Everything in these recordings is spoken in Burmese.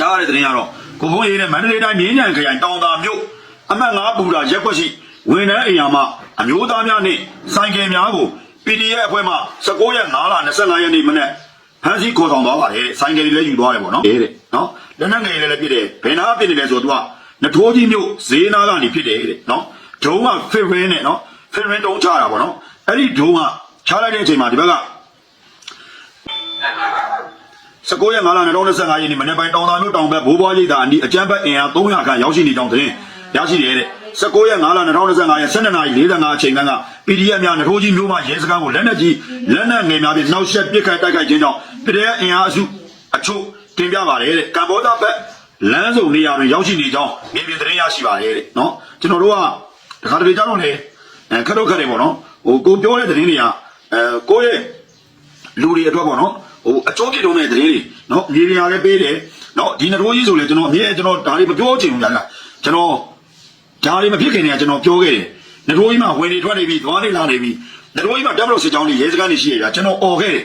ကြားရတဲ့သတင်းကတော့ကိုဖုံးရေးနဲ့မန္တလေးတိုင်းမြင်းညံခရိုင်တောင်သာမြို့အမှတ်9ပူတာရက်ကွက်ရှိဝန်ထမ်းအိမ်ယာမှအမျိုးသားများနှင့်ဆိုင်ကယ်များကို PDF အဖွဲ့မှ19ရက်5လ25ရက်နေ့မနက်ဖမ်းဆီးခေါ်ဆောင်သွားပါတယ်ဆိုင်ကယ်တွေလည်းယူသွားတယ်ပေါ့နော်တဲ့နော်လက်နက်ငယ်တွေလည်းပြစ်တယ်ဘယ်နာပြစ်နေလဲဆိုတော့သူကနထိုးကြီးမြို့ဈေးနာကနေဖြစ်တယ်တဲ့နော်ဒုံးကဖစ်ရင်းနဲ့နော်ဖစ်ရင်းတုံးချတာပေါ့နော်အဲ့ဒီဒုံးကချလိုက်တဲ့အချိန်မှာဒီဘက်က 19ရက်5လ2025ရက်နေ့မနေ့ပိုင်းတောင်သာမြို့တောင်ဘက်ဘိုးဘွားရိပ်သာအနီးအကျန်းဘက်အင်အား300ခန့်ရောက်ရှိနေကြောင်းသတင်းရရှိတယ်တဲ့19ရက်5လ2025ရက်12နာရီ45အချိန်က PDF များနထိုးကြီးမြို့မှရဲစခန်းကိုလက်နက်ကြီးလက်နက်ငယ်များဖြင့်နှောက်ယှက်ပစ်ခတ်တိုက်ခိုက်ခြင်းကြောင့် PDF အင်အားအစုအချို့တင်ပြပါတယ်တဲ့ကမ္ဘောဇဘက်လမ်းစုံနေရာတွင်ရောက်ရှိနေကြောင်းမြေပြင်သတင်းရရှိပါတယ်တဲ့နော်ကျွန်တော်တို့ကတခါတလေကြားတော့လေအဲခက်တော့ခက်တယ်ပေါ့နော်ဟိုကိုပြောတဲ့သတင်းတွေကအဲကိုယ့်ရဲ့လူတွေအတွက်ပေါ့နော် ဟိုအကျိုးပြည့်တုံးတဲ့သတင်းတွေနော်မြေပြင်ရလည်းပေးတယ်နော်ဒီနရိုးကြီးဆိုလေကျွန်တော်အမြဲကျွန်တော်ဒါတွေမပြောချင်ဘူးကြာကျွန်တော်ဒါတွေမဖြစ်ခင်တည်းကကျွန်တော်ပြောခဲ့တယ်နရိုးကြီးမှာဝင်နေထွက်နေပြီသွားနေလာနေပြီနရိုးကြီးမှာတက်မလို့စစ်ကြောင်းတွေရဲစခန်းတွေရှိရတာကျွန်တော်អော်ခဲ့တယ်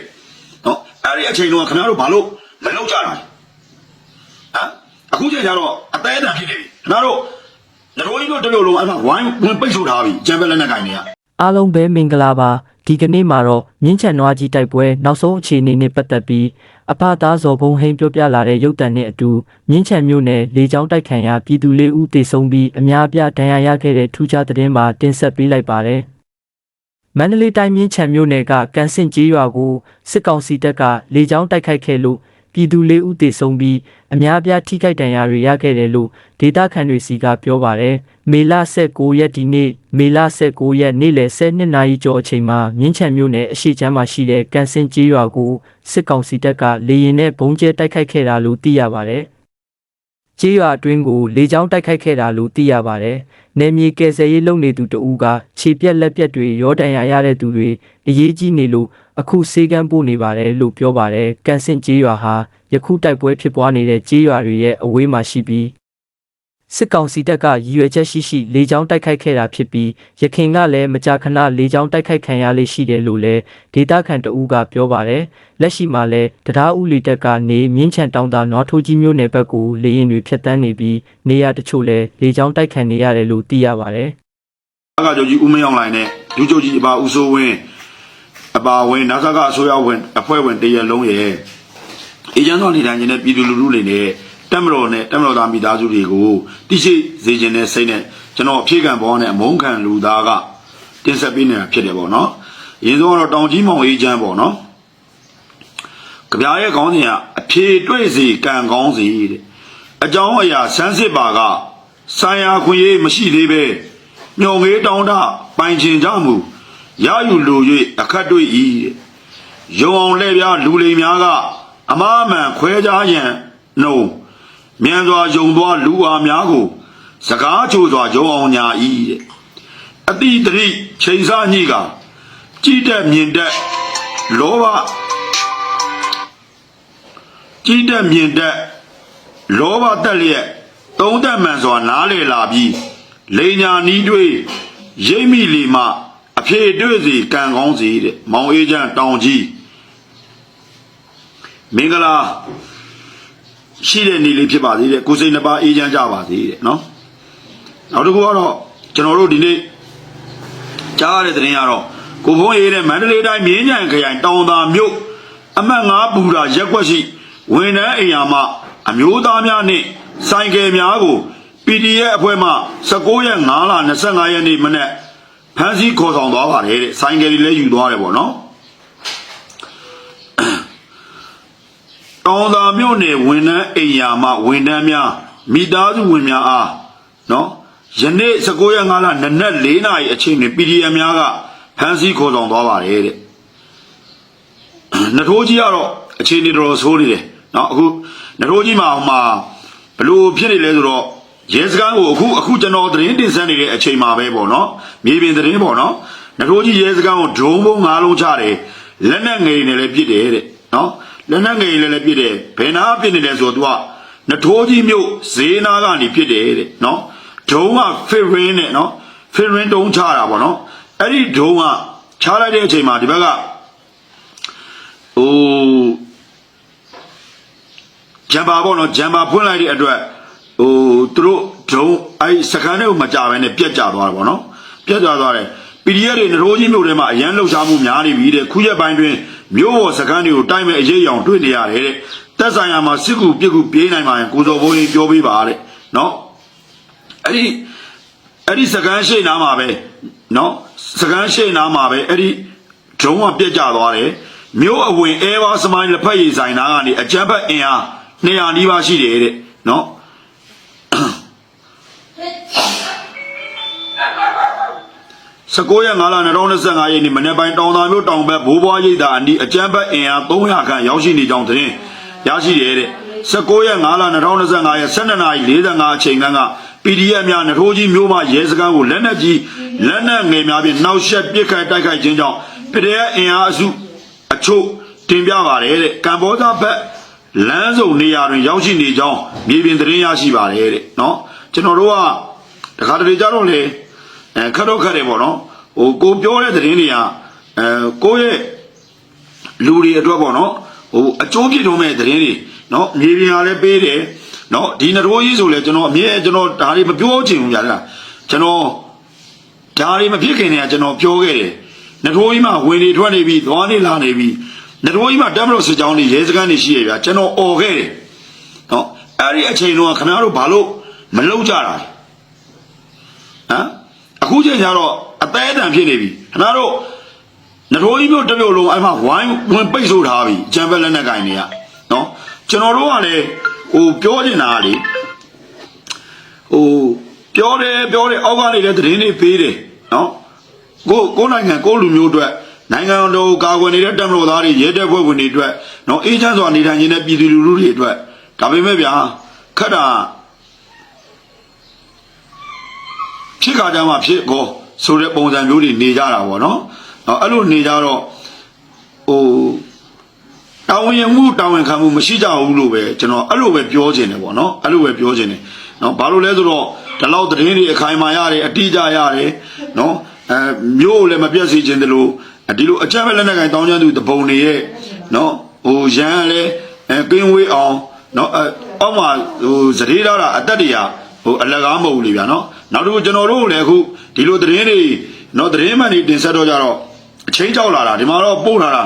နော်အဲ့ဒီအချိန်တော့ခင်ဗျားတို့ဘာလို့မလုပ်ကြတာလဲဟမ်အခုချိန်ကျတော့အသေးအတန်ဖြစ်နေပြီခင်ဗျားတို့နရိုးကြီးတို့တလို့လုံးအဲ့ဒါဝိုင်းဝင်ပိတ်ဆို့ထားပြီကျန်ဘက်လက်နက်ကင်တွေကအားလုံးပဲမင်္ဂလာပါ ဒီကနေ့မှာတော့မြင်းချံနွားကြီးတိုက်ပွဲနောက်ဆုံးအခြေအနေနဲ့ပတ်သက်ပြီးအဖသားဇော်ဘုံဟိန်ပြောပြလာတဲ့ရုပ်တံနဲ့အတူမြင်းချံမြို့နယ်လေကြောင်းတိုက်ခံရပြည်သူလေးဦးတေဆုံးပြီးအများအပြားဒဏ်ရာရခဲ့တဲ့ထူးခြားသတင်းမှာတင်ဆက်ပေးလိုက်ပါတယ်မန္တလေးတိုင်းမြင်းချံမြို့နယ်ကကန်ဆင့်ကြီးရွာကိုစစ်ကောင်စီတပ်ကလေကြောင်းတိုက်ခိုက်ခဲ့လို့ပြည်သူလေးဦးတေဆုံးပြီးအများအပြားထိခိုက်ဒဏ်ရာတွေရခဲ့တယ်လို့ဒေတာခန်တွေစီကပြောပါတယ်။ မေလ19ရက်ဒီနေ့မေလ19ရက်နေ့လယ်12နာရီကျော်အချိန်မှာမြင်းချံမြို့နယ်အရှိချမ်းမှာရှိတဲ့ကန်ဆင့်ကြီးရွာကိုစစ်ကောင်စီတပ်ကလေရင်နဲ့ဘုံကျဲတိုက်ခိုက်ခဲ့တာလို့သိရပါတယ်။ကြေးရွာအတွင်းကိုလေကြောင်းတိုက်ခိုက်ခဲ့တာလို့သိရပါတယ်။နယ်မြေကယ်ဆယ်ရေးလုပ်နေသူတဦးကခြေပြက်လက်ပြက်တွေရောတန်ရာရတဲ့သူတွေအရေးကြီးနေလို့အခုစေကန်းပို့နေပါတယ်လို့ပြောပါတယ်။ကန်ဆင့်ကြေးရွာဟာယခုတိုက်ပွဲဖြစ်ပွားနေတဲ့ကြေးရွာတွေရဲ့အဝေးမှာရှိပြီး စစ်ကောင်စီတပ်ကရည်ရွယ်ချက်ရှိရှိလေကြောင်းတိုက်ခိုက်ခဲ့တာဖြစ်ပြီးရခိုင်ကလည်းမကြာခဏလေကြောင်းတိုက်ခိုက်ခံရလေးရှိတယ်လို့လည်းဒေတာခန်တဦးကပြောပါတယ်။လက်ရှိမှာလည်းတရားဥလီတပ်ကနေမြင်းချံတောင်တာနွားထိုးကြီးမျိုးနယ်ဘက်ကိုလေရင်တွေဖျက်တမ်းနေပြီးနေရာတချို့လည်းလေကြောင်းတိုက်ခိုက်နေရတယ်လို့သိရပါတယ်။အကကြိုကြီးဦးမင်းအောင်လိုင်နဲ့လူကြိုကြီးအပါဦးစိုးဝင်းအပါဝင်နာဆာကအစိုးရဝင်အဖွဲ့ဝင်တရလုံးရဲ့အေဂျင့်တော်နေတိုင်းချင်းနဲ့ပြည်သူလူထုတွေနဲ့ တက်မတော်နဲ့တက်မတော်သားမိသားစုတွေကိုတိရှိစေခြင်းနဲ့စိတ်နဲ့ကျွန်တော်အဖြေခံပေါ်နဲ့အမုန်းခံလူသားကတင်ဆက်ပေးနေတာဖြစ်တယ်ပေါ့နော်။ရင်ဆုံးကတော့တောင်ကြီးမောင်အေဂျင့်ပေါ့နော်။ကြပြားရဲ့ခေါင်းစဉ်ကအဖြေတွေ့စီကံကောင်းစီတဲ့အကြောင်းအရာဆန်းစစ်ပါကဆိုင်ရာခွင့်ရေးမရှိသေးပဲညုံငေးတောင်းတပိုင်ချင်ကြမူရယူလို၍အခတ်တွေ့၏တဲ့ယုံအောင်လဲ့ပြားလူလိမ်များကအမားအမှန်ခွဲခြားရန်နှုံ မြန်စွာယုံသွားလူအားများကို စကားချိုစွာယုံအောင်ညာ၏တဲ့အတိတရိချိန်စားညိကကြည်တက်မြင်တက်လောဘကြည်တက်မြင်တက်လောဘတက်လျက်သုံးသက်မှန်စွာနားလေလာပြီးလိန်ညာနီးတွေးရိပ်မိလီမှအဖြေတွေ့စီကံကောင်းစီတဲ့မောင်အေးချမ်းတောင်ကြီးမင်္ဂလာ ရှိတဲ့နေ့လေးဖြစ်ပါသေးတယ်ကိုစိတ်နှစ်ပါးအေးချမ်းကြပါသေးတယ်နော်နောက်တစ်ခုကတော့ကျွန်တော်တို့ဒီနေ့ကြားရတဲ့သတင်းကတော့ကိုဖုံးရေးတဲ့မန္တလေးတိုင်းမြင်းညံခရိုင်တောင်သာမြို့အမှတ်9ပူတာရက်ကွက်ရှိဝန်ထမ်းအိမ်ယာမှအမျိုးသားများနှင့်ဆိုင်ကယ်များကို PDF အဖွဲ့မှ19ရက်5လ25ရက်နေ့မနက်ဖမ်းဆီးခေါ်ဆောင်သွားပါတယ်တဲ့ဆိုင်ကယ်တွေလည်းယူသွားတယ်ပေါ့နော်တောင်သာ မြို့နယ်ဝန်ထမ်းအိမ်ယာမှဝန်ထမ်းများမိသားစုဝင်များအားနော်ယနေ့19ရက်5လနနက်4နာရီအချိန်တွင် PDF များကဖမ်းဆီးခေါ်ဆောင်သွားပါတယ်တဲ့နထိုးကြီးကတော့အခြေအနေတော်တော်ဆိုးနေတယ်နော်အခုနထိုးကြီးမှာဟိုမှာဘလို့ဖြစ်နေလဲဆိုတော့ရဲစခန်းကိုအခုအခုကျွန်တော်သတင်းတင်ဆက်နေတဲ့အချိန်မှာပဲပေါ့နော်မြေပြင်သတင်းပေါ့နော်နထိုးကြီးရဲစခန်းကိုဒရုန်းဘုံ၅လုံးချတယ်လက်နက်ငယ်တွေနဲ့လည်းပစ်တယ်တဲ့နော် လက်နက်ငယ်နဲ့လည်းပစ်တယ်ဘယ်နာပစ်နေလဲဆိုတော့ तू ကနထိုးကြီးမြို့ဈေးနာကနေပစ်တယ်တဲ့နော်ဒုံးကဖစ်ရင်းနဲ့နော်ဖစ်ရင်းတုံးချတာပေါ့နော်အဲ့ဒီဒုံးကချလိုက်တဲ့အချိန်မှာဒီဘက်ကဟိုဂျမ်ပါပေါ့နော်ဂျမ်ပါဖွင့်လိုက်တဲ့အတွက်ဟိုသူတို့ဒုံအဲ့စကန်တွေကိုမကြဘဲနဲ့ပြက်ကြသွားတယ်ပေါ့နော်ပြက်ကြသွားတယ် PDF တွေနရိုးကြီးမြို့ထဲမှာအရန်လှုပ်ရှားမှုများနေပြီတဲ့ခုရက်ပိုင်းတွင် မြို့ပေါ်စကန်တွေကိုတိုက်မဲ့အရေးအယောင်တွေ့နေရတယ်တဲ့တက်ဆိုင်ရာမှာစစ်ကူပြစ်ကူပြေးနိုင်ပါရင်ကိုစောဘိုးကြီးပြောပေးပါတဲ့နော်အဲ့ဒီအဲ့ဒီစကန်ရှိနားမှာပဲနော်စကန်ရှိနားမှာပဲအဲ့ဒီဒုံကပြက်ကြသွားတယ်မြို့အဝင်အဲဘာစမိုင်းလက်ဖက်ရည်ဆိုင်နားကနေအကြမ်းဖက်အင်အား200နီးပါးရှိတယ်တဲ့နော် 19ရက်5လ2025ရက်နေ့မနေ့ပိုင်းတောင်သာမြို့တောင်ဘက်ဘိုးဘွားရိပ်သာအနီးအကြမ်းဖက်အင်အား300ခန့်ရောက်ရှိနေကြောင်းသတင်းရရှိတယ်တဲ့19ရက်5လ2025ရက်12:45အချိန်ခန့်က PDF များနထိုးကြီးမြို့မှရဲစခန်းကိုလက်နက်ကြီးလက်နက်ငယ်များဖြင့်နှောက်ယှက်ပစ်ခတ်တိုက်ခိုက်ခြင်းကြောင့် PDF အင်အားအစုအချို့တင်ပြပါတယ်တဲ့ကမ္ဘောဇဘက်လမ်းစုံနေရာတွင်ရောက်ရှိနေကြောင်းမြေပြင်သတင်းရရှိပါတယ်တဲ့နော်ကျွန်တော်တို့ကတခါတလေကြတော့လေ အဲခက်တော့ခက်တယ်ပေါ့နော်ဟိုကိုပြောတဲ့သတင်းတွေကအဲကိုရဲ့လူတွေအတွက်ပေါ့နော်ဟိုအကျိုးပြည့်တုံးမဲ့သတင်းတွေနော်မြေပြင်ကလည်းပေးတယ်နော်ဒီနရိုးကြီးဆိုလဲကျွန်တော်အမြဲကျွန်တော်ဒါတွေမပြောချင်ဘူးဗျာကျွန်တော်ဒါတွေမဖြစ်ခင်တည်းကကျွန်တော်ပြောခဲ့တယ်နရိုးကြီးမှာဝင်နေထွက်နေပြီသွားနေလာနေပြီနရိုးကြီးမှာတက်မလို့စစ်ကြောင်းတွေရဲစခန်းတွေရှိရဗျာကျွန်တော်អော်ခဲ့တယ်နော်အဲ့ဒီအချိန်တုန်းကခင်ဗျားတို့ဘာလို့မလုပ်ကြတာလဲဟမ် အခုချိန်ကျတော့အသေးအတန်ဖြစ်နေပြီခင်ဗျားတို့နထိုးကြီးမျိုးတစ်မျိုးလုံးအဲ့မှာဝိုင်းဝင်ပိတ်ဆို့ထားပြီကြံပက်လက်နဲ့ကင်တွေကနော်ကျွန်တော်တို့ကလည်းဟိုပြောနေတာကလေဟိုပြောတယ်ပြောတယ်အောက်ကနေလည်းသတင်းတွေပေးတယ်နော်ကိုကိုနိုင်ငံကိုလူမျိုးအတွက်နိုင်ငံတော်ကာကွယ်နေတဲ့တပ်မတော်သားတွေရဲတပ်ဖွဲ့ဝင်တွေအတွက်နော်အေးချမ်းစွာနေထိုင်နေတဲ့ပြည်သူလူထုတွေအတွက်ဒါပေမဲ့ဗျာခက်တာ ဖြစ်ခါကြမှာဖြစ်ကောဆိုတဲ့ပုံစံမျိုးတွေနေကြတာပေါ့နော်။အဲ့လိုနေကြတော့ဟိုတာဝန်ရမှုတာဝန်ခံမှုမရှိကြဘူးလို့ပဲကျွန်တော်အဲ့လိုပဲပြောချင်တယ်ပေါ့နော်။အဲ့လိုပဲပြောချင်တယ်။နော်ဘာလို့လဲဆိုတော့ဒီလောက်သတင်းတွေအခိုင်အမာရတယ်အတိအကျရတယ်နော်အဲမျိုးကိုလည်းမပြတ်စေချင်တယ်လို့ဒီလိုအကြမ်းဖက်လက်နက်ကင်တောင်းကျမ်းသူတပုံတွေရဲ့နော်ဟိုရန်ကလည်းအဲကင်းဝေးအောင်နော်အဲအောက်မှာဟိုဇရေထားတာအတက်တွေကဟိုအလကားမဟုတ်ဘူးလေဗျာနော် နောက်တစ်ခုကျွန်တော်တို့လည်းအခုဒီလိုသတင်းတွေနော်သတင်းမှန်တွေတင်ဆက်တော့ကြတော့အချင်းကြောက်လာတာဒီမှာတော့ပို့လာတာ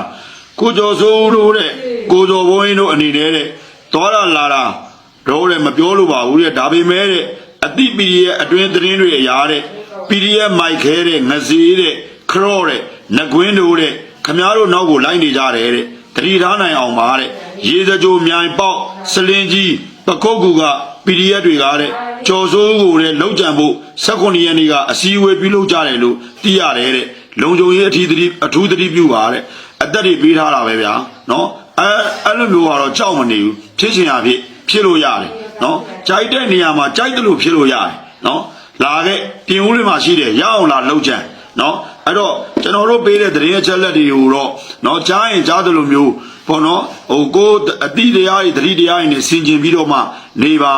ကိုကျော်စိုးတို့တဲ့ကိုကျော်ဘိုးရင်းတို့အနေနဲ့တဲ့သွားလာလာတာတော့လည်းမပြောလို့ပါဘူးတဲ့ဒါပေမဲ့တဲ့အတိပီရဲ့အတွင်းသတင်းတွေအရာတဲ့ PDF မိုက်ခဲတဲ့ငစီတဲ့ခရော့တဲ့နကွင်းတို့တဲ့ခမားတို့နောက်ကိုလိုက်နေကြတယ်တဲ့တတိထားနိုင်အောင်ပါတဲ့ရေစကြိုမြိုင်ပေါက်စလင်းကြီးပကုတ်ကူက PDF တွေကတဲ့ ကြော်စိုးကိုလည်းလောက်ကြံဖို့16ရက်နေ့ကအစည်းအဝေးပြုလုပ်ကြတယ်လို့သိရတယ်တဲ့လုံခြုံရေးအထူးသတိအထူးသတိပြုပါတဲ့အသက်တွေပေးထားတာပဲဗျာနော်အဲအဲ့လိုမျိုးကတော့ကြောက်မနေဘူးဖြစ်ချင်ရဖြစ်ဖြစ်လို့ရတယ်နော်ကြိုက်တဲ့နေရာမှာကြိုက်တယ်လို့ဖြစ်လို့ရတယ်နော်လာခဲ့ပြင်ဦးလေးမှာရှိတယ်ရအောင်လာလောက်ကြံနော်အဲ့တော့ကျွန်တော်တို့ပေးတဲ့သတင်းအချက်လက်တွေကိုတော့နော်ကြားရင်ကြားတယ်လို့မျိုး ပေါ့နော်ဟိုကိုအတိတရားတွေတတိတရားတွေနဲ့ဆင်ကျင်ပြီးတော့မှနေပါ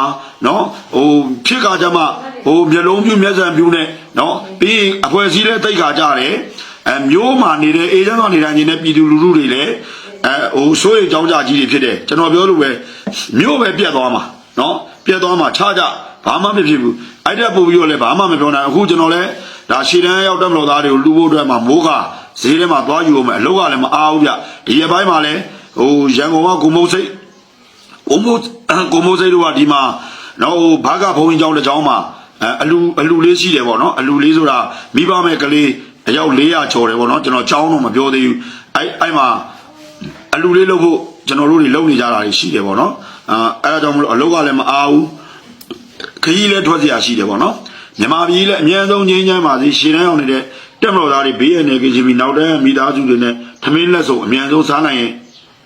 နော်ဟိုဖြစ်ခါကြမှာဟိုမျိုးလုံးပြူမျက်စံပြူနဲ့နော်ပြီးရင်အဖွဲ့အစည်းလည်းတိတ်ခါကြတယ်အဲမျိုးမှာနေတဲ့အေဂျင့်တော်နေတိုင်းနေတဲ့ပြည်သူလူထုတွေလည်းအဲဟိုစိုးရိမ်ကြောင်းကြကြီးတွေဖြစ်တယ်ကျွန်တော်ပြောလို့ပဲမျိုးပဲပြတ်သွားမှာနော်ပြတ်သွားမှာခြားကြဘာမှမဖြစ်ဘူးအဲ့တက်ပို့ပြီးတော့လည်းဘာမှမပြောနိုင်အခုကျွန်တော်လည်းဒါရှည်တန်းရောက်တက်မလို့သားတွေကိုလူဖို့အတွက်မှာမိုးကဈေးထဲမှာသွားယူအောင်မယ်အလုပ်ကလည်းမအားဘူးဗျဒီရက်ပိုင်းမှာလည်း ဟိုရန်ကုန်ကကိုမုတ်စိတ်ကိုမုတ်ကိုမုတ်စိတ်တို့ကဒီမှာနော်ဟိုဘာကဘုံကြီးကျောင်းတစ်ကျောင်းမှာအဲအလူအလူလေးရှိတယ်ပေါ့နော်အလူလေးဆိုတာမိဘမဲ့ကလေးအယောက်400ကျော်တယ်ပေါ့နော်ကျွန်တော်ကျောင်းတော့မပြောသေးဘူးအဲ့အဲ့မှာအလူလေးလုပ်ဖို့ကျွန်တော်တို့တွေလုပ်နေကြတာတွေရှိတယ်ပေါ့နော်အာအဲ့ဒါကြောင့်မလို့အလုပ်ကလည်းမအားဘူး ခကြီးလည်းထွက်เสียရှိတယ်ပေါ့နော်မြန်မာပြည်လည်းအများဆုံးငြိမ်းချမ်းပါစေရှည်တန်းအောင်နေတဲ့တက်မတော်သားတွေဘေးရနေကြပြီနောက်တန်းမိသားစုတွေနဲ့သမင်းလက်စုံအများဆုံးစားနိုင်ရင်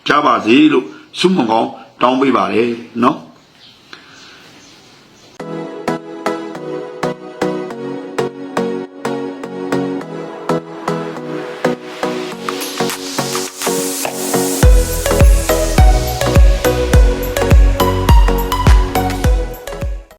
ကြပါစေလို့ဆုမွန်ကောင်းတောင်းပေးပါတယ်နော်